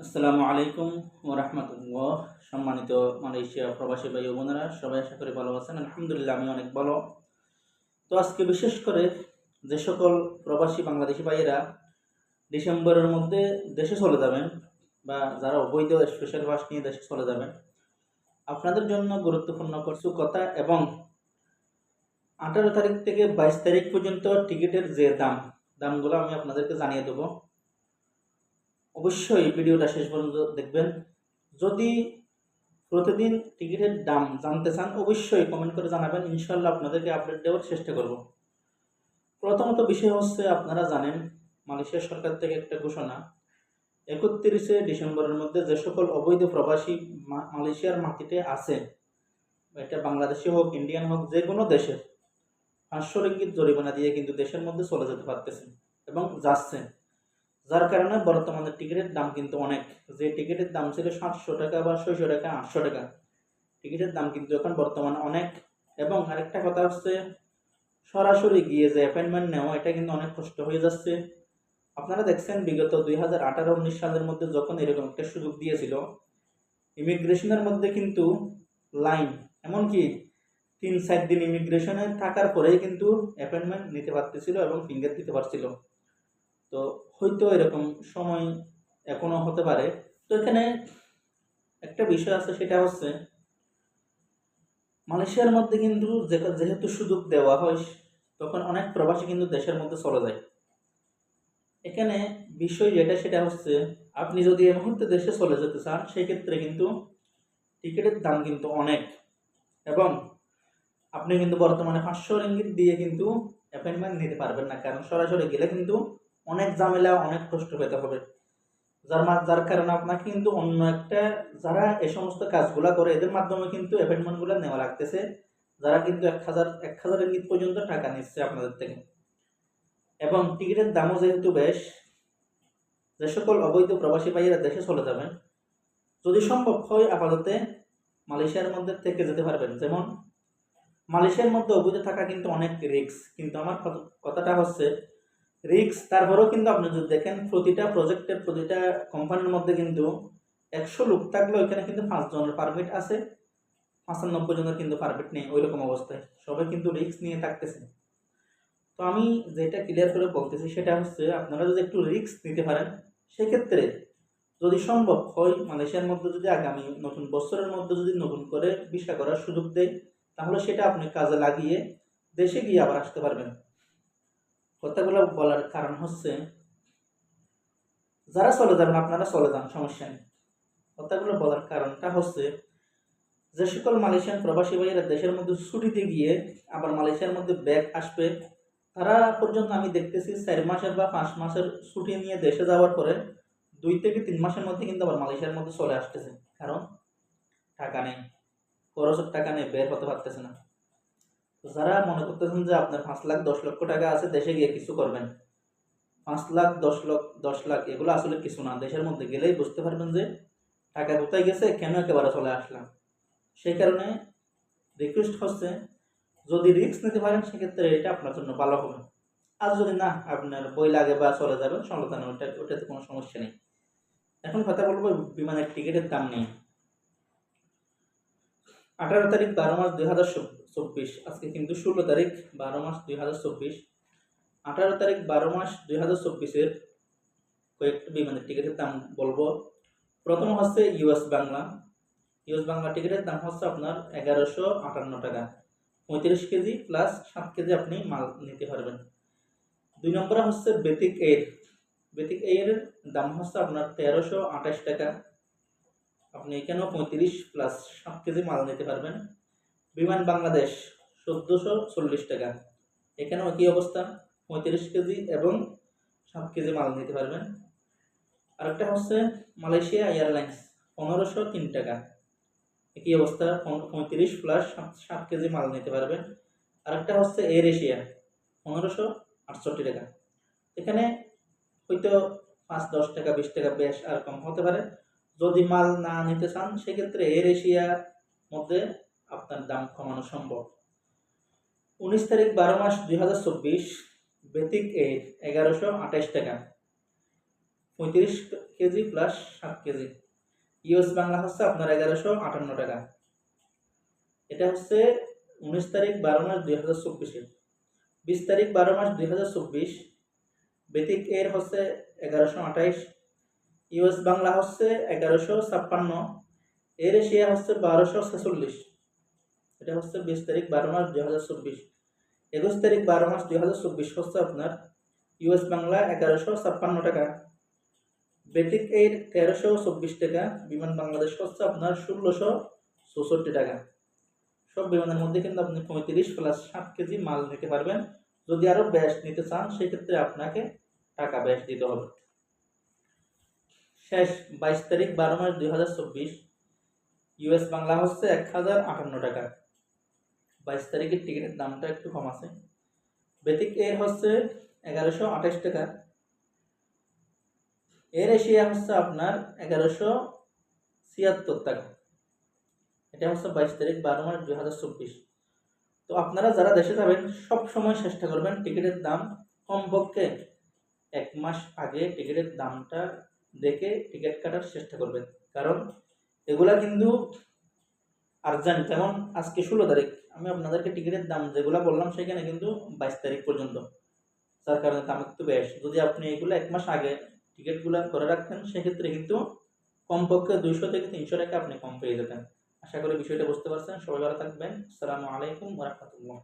আসসালামু আলাইকুম রহমতুল্লাহ। সম্মানিত মালয়েশিয়া প্রবাসী ভাই বোনেরা, সবাই আশা করি ভালো আছেন। আলহামদুলিল্লাহ আমি অনেক ভালো। তো আজকে বিশেষ করে যে সকল প্রবাসী বাংলাদেশি ভাইয়েরা ডিসেম্বরের মধ্যে দেশে চলে যাবেন বা যারা অবৈধ স্পেশাল বাস নিয়ে দেশে চলে যাবেন, আপনাদের জন্য গুরুত্বপূর্ণ কিছু কথা এবং আঠারো তারিখ থেকে বাইশ তারিখ পর্যন্ত টিকিটের যে দাম, দামগুলো আমি আপনাদেরকে জানিয়ে দেবো। অবশ্যই ভিডিওটা শেষ পর্যন্ত দেখবেন। যদি প্রতিদিন টিকিটের দাম জানতে চান, অবশ্যই কমেন্ট করে জানাবেন। ইনশাল্লাহ আপনাদেরকে আপডেট দেওয়ার চেষ্টা করব। প্রথমত বিষয় হচ্ছে, আপনারা জানেন, মালয়েশিয়া সরকার থেকে একটা ঘোষণা, একত্রিশে ডিসেম্বরের মধ্যে যে সকল অবৈধ প্রবাসী মালয়েশিয়ার মাটিতে আছে এটা বাংলাদেশি হোক ইন্ডিয়ান হোক, যে কোনো দেশের, পাঁচশো রিঙ্গিত জরিমানা দিয়ে কিন্তু দেশের মধ্যে চলে যেতে পারতেছেন এবং যাচ্ছেন। যার কারণে বর্তমানে টিকিটের দাম কিন্তু অনেক। যে টিকিটের দাম ছিল সাতশো টাকা বা ছয়শো টাকা, আটশো টাকা। টিকিটের দাম কিন্তু এখন বর্তমানে অনেক। এবং আরেকটা কথা হচ্ছে, সরাসরি গিয়ে যে অ্যাপয়েন্টমেন্ট নেওয়া, এটা কিন্তু অনেক কষ্ট হয়ে যাচ্ছে। আপনারা দেখছেন, বিগত দুই হাজার আঠারো, উনিশ সালের মধ্যে যখন এরকম একটা সুযোগ দিয়েছিল, ইমিগ্রেশনের মধ্যে কিন্তু লাইন, এমনকি তিন চার দিন ইমিগ্রেশনে থাকার পরেই কিন্তু অ্যাপয়েন্টমেন্ট নিতে পারতেছিল এবং ফিঙ্গার দিতে পারছিল। তো হয়তো এরকম সময় এখনও হতে পারে। তো এখানে একটা বিষয় আছে, সেটা হচ্ছে মালয়েশিয়ার মধ্যে কিন্তু যেহেতু সুযোগ দেওয়া হয়, তখন অনেক প্রবাসী কিন্তু দেশের মধ্যে চলে যায়। এখানে বিষয় যেটা, সেটা হচ্ছে আপনি যদি এই মুহূর্তে দেশে চলে যেতে চান সেই ক্ষেত্রে কিন্তু টিকিটের দাম কিন্তু অনেক। এবং আপনি কিন্তু বর্তমানে পাঁচশো রিঙ্গিত দিয়ে কিন্তু অ্যাপয়েন্টমেন্ট নিতে পারবেন না, কারণ সরাসরি গেলে কিন্তু অনেক ঝামেলা, অনেক কষ্ট পেতে হবে। যার মা, যার কারণে আপনাকে কিন্তু অন্য একটা, যারা এই সমস্ত কাজগুলা করে, এদের মাধ্যমে কিন্তু অ্যাপয়েন্টমেন্টগুলো নেওয়া লাগতেছে। যারা কিন্তু এক হাজার এক হাজার রিঙ্গিত পর্যন্ত টাকা নিচ্ছে আপনাদের থেকে। এবং টিকিটের দামও যেহেতু বেশ, যে সকল অবৈধ প্রবাসী ভাইয়েরা দেশে চলে যাবেন, যদি সম্ভব হয় আপাতত মালয়েশিয়ার মধ্যে থেকে যেতে পারবেন। যেমন, মালয়েশিয়ার মধ্যে অবৈধ থাকা কিন্তু অনেক রিস্ক কিন্তু আমার কথাটা হচ্ছে রিস্ক তারপরেও কিন্তু আপনি যদি দেখেন প্রতিটা প্রজেক্টের প্রতিটা কোম্পানির মধ্যে কিন্তু একশো লোক থাকলে ওইখানে কিন্তু পাঁচজনের পারমিট আছে। পঁচানব্বই জনের কিন্তু পারমিট নেই ওই রকম অবস্থায়। সবাই কিন্তু রিস্ক নিয়ে থাকতেছে। তো আমি যেটা ক্লিয়ার করে বলতেছি সেটা হচ্ছে, আপনারা যদি একটু রিস্ক নিতে পারেন, সেক্ষেত্রে যদি সম্ভব হয় মালয়েশিয়ার মধ্যে যদি আগামী নতুন বছরের মধ্যে যদি নতুন করে ভিসা করার সুযোগ দেয়, তাহলে সেটা আপনি কাজে লাগিয়ে দেশে গিয়ে আবার আসতে পারবেন। কথাগুলো বলার কারণ হচ্ছে, যারা চলে যাবেন, আপনারা চলে যান, সমস্যা নেই। কথাগুলো বলার কারণটা হচ্ছে যে সকল মালয়েশিয়ান প্রবাসী ভাইয়েরা দেশের মধ্যে ছুটিতে গিয়ে আবার মালয়েশিয়ার মধ্যে ব্যাগ আসবে, তারা পর্যন্ত আমি দেখতেছি চার মাসের বা পাঁচ মাসের ছুটি নিয়ে দেশে যাওয়ার পরে দুই থেকে তিন মাসের মধ্যে কিন্তু আবার মালয়েশিয়ার মধ্যে চলে আসতেছে। কারণ টাকা নেই, খরচের টাকা নেই, বের হতে পারতেছে না। তো যারা মনে করতেছেন যে আপনার পাঁচ লাখ, দশ লক্ষ টাকা আছে, দেশে গিয়ে কিছু করবেন। পাঁচ লাখ, দশ লক্ষ, দশ লাখ, এগুলো আসলে কিছু না। দেশের মধ্যে গেলেই বুঝতে পারবেন যে টাকা কোথায় গেছে, কেন একেবারে চলে আসলাম। সেই কারণে রিকোয়েস্ট হচ্ছে যদি রিস্ক নিতে পারেন, সেক্ষেত্রে এটা আপনার জন্য ভালো হবে। আর যদি না, আপনার বই লাগে বা চলে যাবেন সমস্যা নেই ওটা ওটাতে কোনো সমস্যা নেই। এখন কথা বলব, বিমানের টিকিটের দাম নিয়ে। আঠারো তারিখ বারো মাস দুই হাজার চব্বিশ। আজকে কিন্তু ষোলো তারিখ, বারো মাস দুই হাজার চব্বিশ। আঠারো তারিখ, বারো মাস দুই হাজার চব্বিশের কয়েকটি বিমানের টিকিটের দাম বলব। প্রথম হচ্ছে ইউএস বাংলা। ইউএস বাংলা টিকিটের দাম হচ্ছে আপনার এগারোশো আটান্ন টাকা। পঁয়ত্রিশ কেজি প্লাস সাত কেজি আপনি মাল নিতে পারবেন। দুই নম্বরে হচ্ছে বেতিক এর বেতিক এর দাম হচ্ছে আপনার তেরোশো আঠাশ টাকা। আপনি এখানেও পঁয়ত্রিশ প্লাস সাত কেজি মাল নিতে পারবেন। বিমান বাংলাদেশ, চোদ্দোশো চল্লিশ টাকা। এখানেও একই অবস্থা, পঁয়ত্রিশ কেজি এবং সাত কেজি মাল নিতে পারবেন। আরেকটা হচ্ছে মালয়েশিয়া এয়ারলাইন্স, পনেরোশো তিন টাকা। একই অবস্থা পঁয়ত্রিশ প্লাস সাত সাত কেজি মাল নিতে পারবেন। আরেকটা হচ্ছে এয়ার এশিয়া, পনেরোশো আটষট্টি টাকা। এখানে হয়তো পাঁচ, দশ টাকা, বিশ টাকা বেশ আর কম হতে পারে। যদি মাল না নিতে চান, সেক্ষেত্রে এয়ার এশিয়ার মধ্যে আপনার দাম কমানো সম্ভব। উনিশ তারিখ বারো মাস দুই হাজার চব্বিশ, বেতিক এর এগারোশো আঠাশ টাকা। পঁয়ত্রিশ কেজি প্লাস সাত কেজি। ইউএস বাংলা হচ্ছে আপনার এগারোশো আটান্ন টাকা। এটা হচ্ছে উনিশ তারিখ বারো মাস দুই হাজার চব্বিশে। বিশ তারিখ বারো মাস দুই হাজার চব্বিশ, বেতিক এর হচ্ছে এগারোশো আঠাইশ। ইউএস বাংলা হচ্ছে এগারোশো ছাপ্পান্ন, এর এশিয়া হচ্ছে বারোশো ছেচল্লিশ। এটা হচ্ছে বিশ তারিখ বারো মাস দুই হাজার চব্বিশ। একুশ তারিখ বারো মাস দুই হাজার চব্বিশ হচ্ছে আপনার ইউএস বাংলা এগারোশো ছাপ্পান্ন টাকা। বেটিক এর তেরোশো চব্বিশ টাকা, বিমান বাংলাদেশ হচ্ছে আপনার ষোলোশো চৌষট্টি টাকা। সব বিমানের মধ্যে কিন্তু আপনি পঁয়ত্রিশ প্লাস সাত কেজি মাল নিতে পারবেন। যদি আরও ব্যাস নিতে চান, সেক্ষেত্রে আপনাকে টাকা ব্যাস দিতে হবে। শেষ, বাইশ তারিখ বারো মাস দুই হাজার চব্বিশ। ইউএস বাংলা হচ্ছে এক হাজার আটান্ন টাকা। বাইশ তারিখের টিকিটের দামটা একটু কম আছে। বেতিক এর হচ্ছে এগারোশো আঠাশ টাকা। এর এশিয়া হচ্ছে আপনার এগারোশো ছিয়াত্তর টাকা। এটা হচ্ছে বাইশ তারিখ বারো মার্চ দুই হাজার চব্বিশ। তো আপনারা যারা দেশে যাবেন, সব সময় চেষ্টা করবেন টিকিটের দাম কমপক্ষে এক মাস আগে টিকিটের দামটা দেখে টিকিট কাটার চেষ্টা করবেন। কারণ এগুলা কিন্তু আর্জেন্ট। যেমন আজকে ষোলো তারিখ। আমি আপনাদেরকে টিকিটের দাম যেগুলো বললাম সেখানে কিন্তু বাইশ তারিখ পর্যন্ত। তার কারণে দাম একটু বেশ। যদি আপনি এগুলো এক মাস আগে টিকিটগুলো করে রাখতেন, সেক্ষেত্রে কিন্তু কমপক্ষে দুইশো থেকে তিনশো টাকা আপনি কম পেয়ে যেতেন। আশা করি বিষয়টা বুঝতে পারছেন। সবাই ভালো থাকবেন। আসসালামু আলাইকুম রহমতুল্লাহ।